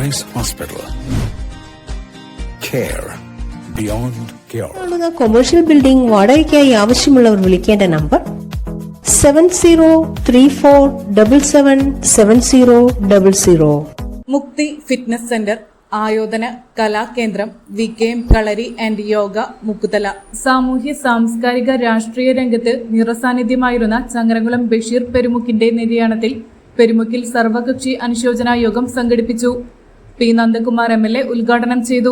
Rice Hospital. Care beyond cure. കാണുന്ന commercial building വാടകയ്ക്കായി ആവശ്യമുള്ളവർ വിളിക്കേണ്ട number seven zero three four double seven seven zero double zero Mukthi fitness centre ആയോധന കലാകേന്ദ്രം V K M kalari and yoga Mukkuthala സാമൂഹ്യ സാംസ്കാരിക രാഷ്ട്രീയ രംഗത്ത് നിറസാന്നിധ്യമായിരുന്ന ചങ്ങരംകുളം ബഷീർ പെരുമുക്കിന്റെ നിര്യാണത്തിൽ പെരുമുക്കിൽ സർവകക്ഷി അനുശോചന യോഗം സംഘടിപ്പിച്ചു P Nandakumar M L A ഉദ്ഘാടനം ചെയ്തു.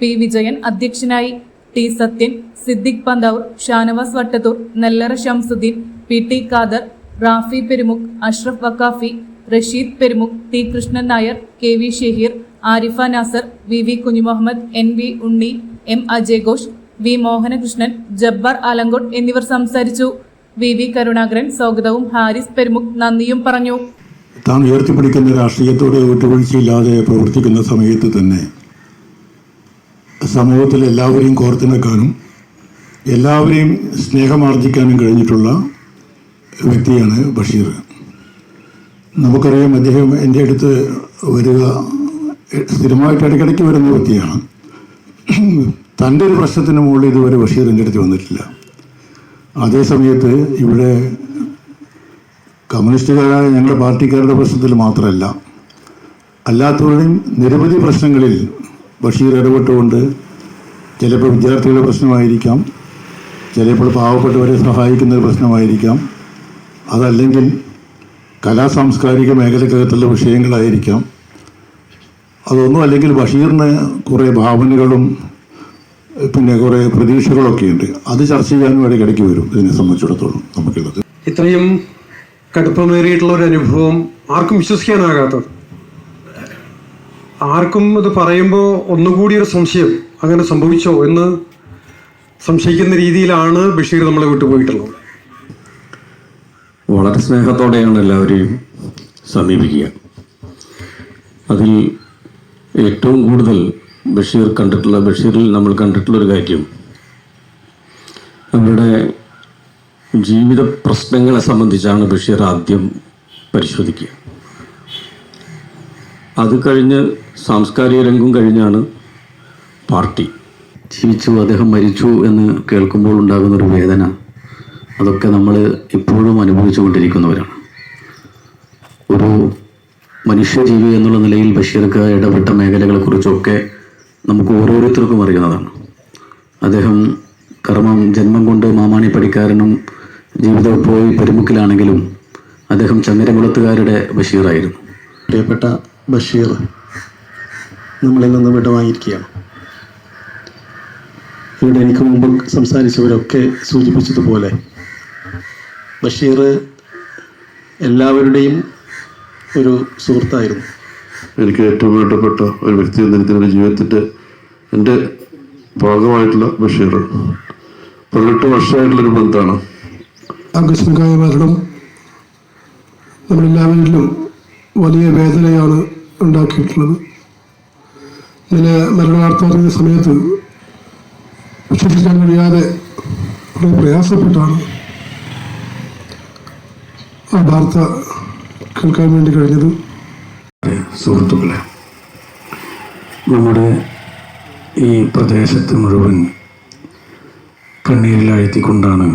പി വിജയൻ അധ്യക്ഷനായി T Sathyan Siddique Panthavoor Shanavas Vattathur Nellara Shamsuddin P T Khader Rafi Perumukh Ashraf Vakkafi Rasheed Perumukh T Krishnan Nair K V Shaheer Arifa Nasar V V Kunjumuhammed N V Unni M Ajay Ghosh V Mohanakrishnan Jabbar Alangode എന്നിവർ സംസാരിച്ചു. V V Karunakaran സ്വാഗതവും ഹാരിസ് പെരുമുഖ് നന്ദിയും പറഞ്ഞു. താൻ ഉയർത്തിപ്പിടിക്കുന്ന രാഷ്ട്രീയത്തോട് വിട്ടുവീഴ്ചയില്ലാതെ പ്രവർത്തിക്കുന്ന സമയത്ത് തന്നെ സമൂഹത്തിൽ എല്ലാവരെയും കോർത്തിണക്കാനും എല്ലാവരെയും സ്നേഹമാർജിക്കാനും കഴിഞ്ഞിട്ടുള്ള വ്യക്തിയാണ് ബഷീർ. നമുക്കറിയാം അദ്ദേഹം എന്റെ അടുത്ത് വരിക സ്ഥിരമായിട്ട് ഇടയ്ക്കിടയ്ക്ക് വരുന്ന വ്യക്തിയാണ്. തന്റെ ഒരു പ്രശ്നത്തിന് മുകളിൽ ഇതുവരെ ബഷീർ എന്റെ അടുത്ത് വന്നിട്ടില്ല. അതേ സമയത്ത് ഇവിടെ കമ്മ്യൂണിസ്റ്റുകാരായ ഞങ്ങളുടെ പാർട്ടിക്കാരുടെ പ്രശ്നത്തിൽ മാത്രമല്ല അല്ലാത്തവരുടെയും നിരവധി പ്രശ്നങ്ങളിൽ ബഷീർ ഇടപെട്ടുകൊണ്ട് ചിലപ്പോൾ വിദ്യാർത്ഥികളുടെ പ്രശ്നമായിരിക്കാം ചിലപ്പോൾ പാവപ്പെട്ടവരെ സഹായിക്കുന്ന ഒരു പ്രശ്നമായിരിക്കാം അതല്ലെങ്കിൽ കലാ സാംസ്കാരിക മേഖലക്കകത്തുള്ള വിഷയങ്ങളായിരിക്കാം. അതൊന്നും അല്ലെങ്കിൽ ബഷീറിന് കുറേ ഭാവനകളും പിന്നെ കുറേ പ്രതീക്ഷകളൊക്കെ ഉണ്ട് അത് ചർച്ച ചെയ്യാനും ഇടയ്ക്കിടയ്ക്ക് വരും. ഇതിനെ സംബന്ധിച്ചിടത്തോളം നമുക്കുള്ളത്. ഇത്രയും കടുപ്പമേറിയിട്ടുള്ള ഒരു അനുഭവം ആർക്കും വിശ്വസിക്കാനാകാത്തത്. ആർക്കും ഇത് പറയുമ്പോൾ ഒന്നുകൂടി ഒരു സംശയം അങ്ങനെ സംഭവിച്ചോ എന്ന് സംശയിക്കുന്ന രീതിയിലാണ് ബഷീർ നമ്മളെ വിട്ടുപോയിട്ടുള്ളത് വളരെ സ്നേഹത്തോടെയാണ് എല്ലാവരെയും സമീപിക്കുക. അതിൽ ഏറ്റവും കൂടുതൽ ബഷീർ കണ്ടിട്ടുള്ള ബഷീറിൽ നമ്മൾ കണ്ടിട്ടുള്ള ഒരു കാര്യം. അവരുടെ ജീവിത പ്രശ്നങ്ങളെ സംബന്ധിച്ചാണ് ബഷീർ ആദ്യം പരിശോധിക്കുക. അത് കഴിഞ്ഞ് സാംസ്കാരിക രംഗം കഴിഞ്ഞാണ് പാർട്ടി. ജീവിച്ചു അദ്ദേഹം മരിച്ചു എന്ന് കേൾക്കുമ്പോൾ ഉണ്ടാകുന്ന ഒരു വേദന അതൊക്കെ നമ്മൾ ഇപ്പോഴും അനുഭവിച്ചു കൊണ്ടിരിക്കുന്നവരാണ്. ഒരു മനുഷ്യജീവി എന്നുള്ള നിലയിൽ ബഷീർക്ക് ഇടപെട്ട മേഖലകളെക്കുറിച്ചൊക്കെ നമുക്ക് ഓരോരുത്തർക്കും അറിയുന്നതാണ്. അദ്ദേഹം കർമ്മം ജന്മം കൊണ്ട് മാമാണി പടിക്കാരനും ജീവിതം പോയി പെരുമുക്കിലാണെങ്കിലും അദ്ദേഹം ചങ്ങരകുളത്തുകാരുടെ ബഷീറായിരുന്നു. പ്രിയപ്പെട്ട ബഷീർ നമ്മളിൽ നിന്ന് വിടവാങ്ങിയിരിക്കുകയാണ്. ഇവിടെ എനിക്ക് മുമ്പ് സംസാരിച്ചവരൊക്കെ സൂചിപ്പിച്ചതുപോലെ ബഷീർ എല്ലാവരുടെയും ഒരു സുഹൃത്തായിരുന്നു. എനിക്ക് ഏറ്റവും വേണ്ടപ്പെട്ട ഒരു വ്യക്തി എന്ന രീതിയിൽ എന്റെ ജീവിതത്തിന്റെ എന്റെ ഭാഗമായിട്ടുള്ള ബഷീർ. പതിനെട്ട് വർഷമായിട്ടുള്ളൊരു ബന്ധമാണ്. ആകസ്മികമായ മരണം നമ്മളെല്ലാവരിലും വലിയ വേദനയാണ് ഉണ്ടാക്കിയിട്ടുള്ളത്. ഇങ്ങനെ മരണവാർത്ത അറിയുന്ന സമയത്ത് വിശ്വസിക്കാൻ കഴിയാതെ വളരെ പ്രയാസപ്പെട്ടാണ് ആ വാർത്ത കേൾക്കാൻ വേണ്ടി കഴിഞ്ഞത്. സുഹൃത്തുക്കളെ നമ്മുടെ ഈ പ്രദേശത്ത് മുഴുവൻ കണ്ണീരിലാഴ്ത്തിക്കൊണ്ടാണ്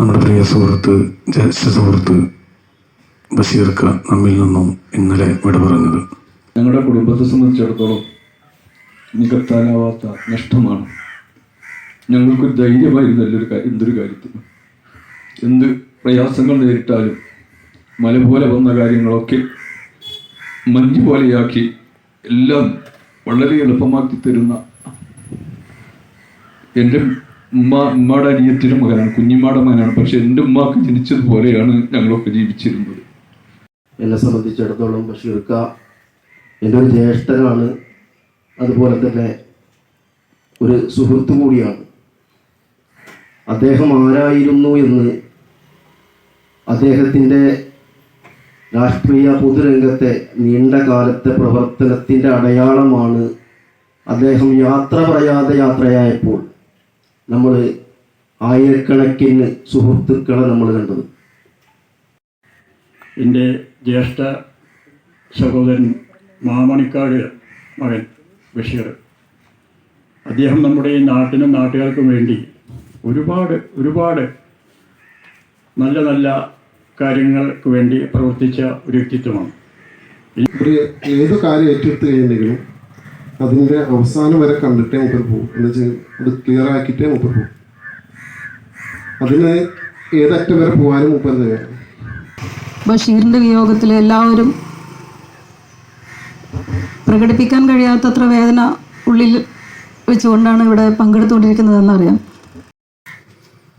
നമ്മുടെ പ്രിയ സുഹൃത്ത് ജ്യേഷ്ഠ സുഹൃത്ത് ബഷീർക്ക നമ്മിൽ നിന്നും ഇന്നലെ വിട പറഞ്ഞത്. ഞങ്ങളുടെ കുടുംബത്തെ സംബന്ധിച്ചിടത്തോളം നികത്താനാവാത്ത നഷ്ടമാണ്. ഞങ്ങൾക്ക് ധൈര്യമായിരുന്നു നല്ലൊരു എന്തൊരു കാര്യത്തിനും എന്ത് പ്രയാസങ്ങൾ നേരിട്ടാലും മല പോലെ വന്ന കാര്യങ്ങളൊക്കെ മഞ്ഞ് പോലെയാക്കി എല്ലാം വളരെ എളുപ്പമാക്കി തരുന്ന എന്റെ ഉമ്മ ഉമ്മയുടെ അനിയത്തിന്റെ മകനാണ് കുഞ്ഞിമ്മയുടെ മകനാണ്. പക്ഷെ എന്റെ ഉമ്മക്ക് ജനിച്ചതുപോലെയാണ് ഞങ്ങളൊക്കെ ജീവിച്ചിരുന്നത്. എന്നെ സംബന്ധിച്ചിടത്തോളം ബഷീർക്ക എന്റെ ഒരു ജ്യേഷ്ഠനാണ്. അതുപോലെ തന്നെ ഒരു സുഹൃത്തു കൂടിയാണ്. അദ്ദേഹം ആരായിരുന്നു എന്ന് അദ്ദേഹത്തിന്റെ രാഷ്ട്രീയ പൊതുരംഗത്തെ നീണ്ട കാലത്തെ പ്രവർത്തനത്തിന്റെ അടയാളമാണ് അദ്ദേഹം യാത്ര പറയാതെ യാത്രയായപ്പോൾ. നമ്മൾ ആയിരക്കണക്കിന് സുഹൃത്തുക്കളെ നമ്മൾ കണ്ടത്. എന്റെ ജ്യേഷ്ഠ സഹോദരൻ മാമണിക്കാട് മകൻ ബഷീർ. അദ്ദേഹം നമ്മുടെ ഈ നാട്ടിനും നാട്ടുകാർക്കും വേണ്ടി ഒരുപാട് ഒരുപാട് നല്ല നല്ല കാര്യങ്ങൾക്ക് വേണ്ടി പ്രവർത്തിച്ച ഒരു വ്യക്തിത്വമാണ്. ഒരു ഏത് കാര്യം ഏറ്റെടുത്ത് കഴിഞ്ഞിട്ടുണ്ടെങ്കിലും അതിന്റെ അവസാനം വരെ കണ്ടിട്ടേ മൂപ്പർ പോകും എന്ന് വെച്ചാൽ അത് ക്ലിയർ ആക്കിയിട്ടേ മൂപ്പർ പോകും അതിന് ഏതറ്റം വരെ പോകാനും മൂപ്പർ തരാം. ബഷീറിന്റെ വിയോഗത്തിൽ എല്ലാവരും പ്രകടിപ്പിക്കാൻ കഴിയാത്തത്ര വേദന ഉള്ളിൽ വെച്ചുകൊണ്ടാണ് ഇവിടെ പങ്കെടുത്തുകൊണ്ടിരിക്കുന്നതെന്നറിയാം.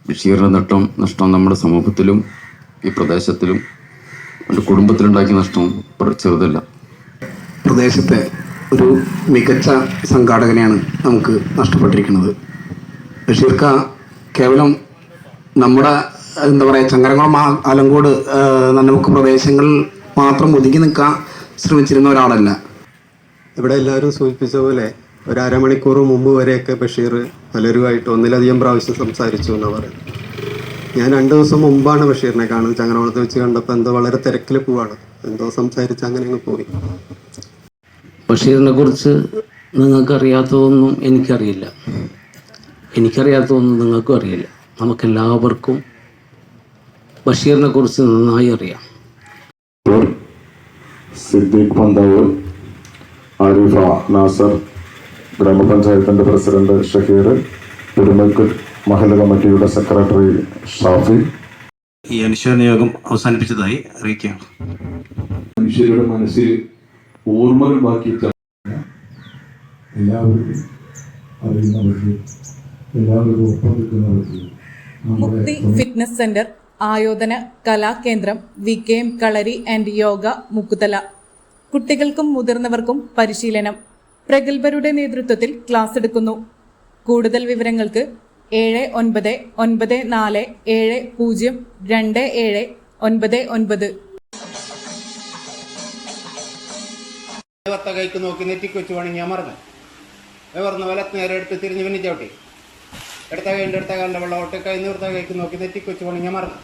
ബഷീറിന്റെ നഷ്ടം നഷ്ടം നമ്മുടെ സമൂഹത്തിലും ഈ പ്രദേശത്തിലും എന്റെ കുടുംബത്തിലുണ്ടാക്കിയ നഷ്ടം ചെറുതല്ല. പ്രദേശത്തെ ഒരു മികച്ച സംഘാടകനെയാണ് നമുക്ക് നഷ്ടപ്പെട്ടിരിക്കുന്നത്. ബഷീർക്ക കേവലം നമ്മുടെ എന്താ പറയുക ചങ്ങരംകുളം ആലങ്കോട് നന്നമുക്ക് നമുക്ക് പ്രദേശങ്ങളിൽ മാത്രം ഒതുക്കി നിൽക്കാൻ ശ്രമിച്ചിരുന്ന ഒരാളല്ല. ഇവിടെ എല്ലാവരും സൂചിപ്പിച്ച പോലെ ഒരു അരമണിക്കൂർ മുമ്പ് വരെയൊക്കെ ബഷീർ പലരുമായിട്ട് ഒന്നിലധികം പ്രാവശ്യം സംസാരിച്ചു എന്നാണ് പറയുന്നത്. ഞാൻ രണ്ട് ദിവസം മുമ്പാണ് ബഷീറിനെ കാണുന്നത്. ചങ്ങനകുളത്ത് വെച്ച് കണ്ടപ്പോൾ എന്തോ വളരെ തിരക്കിൽ പോവാണ്. എന്തോ സംസാരിച്ച് അങ്ങനെ അങ്ങ് പോയി. ബഷീറിനെ കുറിച്ച് നിങ്ങൾക്കറിയാത്തതൊന്നും എനിക്കറിയില്ല. എനിക്കറിയാത്തതൊന്നും നിങ്ങൾക്കും അറിയില്ല. നമുക്കെല്ലാവർക്കും ബഷീറിനെ കുറിച്ച് നന്നായി അറിയാം. സിദ്ദീഖ് പന്താവ് ആരിഫ നാസർ ഗ്രാമപഞ്ചായത്തിന്റെ പ്രസിഡന്റ് ഷഹീർ പെരുമക്കൽ മഹല കമ്മിറ്റിയുടെ സെക്രട്ടറി ഷാഫി. ഈ അനുശോചന യോഗം അവസാനിപ്പിച്ചതായി അറിയിക്കുകയാണ്. മനുഷ്യരുടെ മനസ്സിൽ ഓർമ്മകൾ ബാക്കി എല്ലാവരും എല്ലാവർക്കും അറിയുന്ന ബഷീർ എല്ലാവർക്കും ഒപ്പം നിൽക്കുന്ന മുക്തി ഫിറ്റ്നസ് സെന്റർ ആയോധന കലാകേന്ദ്രം V K M kalari and yoga Mukkuthala. കുട്ടികൾക്കും മുതിർന്നവർക്കും പരിശീലനം. പ്രഗത്ഭരുടെ നേതൃത്വത്തിൽ ക്ലാസ് എടുക്കുന്നു. കൂടുതൽ വിവരങ്ങൾക്ക് ഏഴ് ഒൻപത് ഒൻപത് നാല് ഏഴ് പൂജ്യം രണ്ട് ഏഴ് ഒൻപത് ഒൻപത്. വത്ത കൈക്ക് നോക്കി നെറ്റിക്ക് വെച്ച് വേണമെങ്കിൽ ഞാൻ മറന്നു. പറഞ്ഞ വലത്ത് നേരെ എടുത്ത് തിരിഞ്ഞ് പിന്നെ ചവിട്ടി. എടുത്ത കൈന്റെ എടുത്ത കാലിന്റെ വെള്ളം ഒട്ടി കൈ നിർത്ത കൈക്ക് നോക്കി നെറ്റിക്ക് വെച്ച് വേണമെങ്കിൽ ഞാൻ മറന്നു.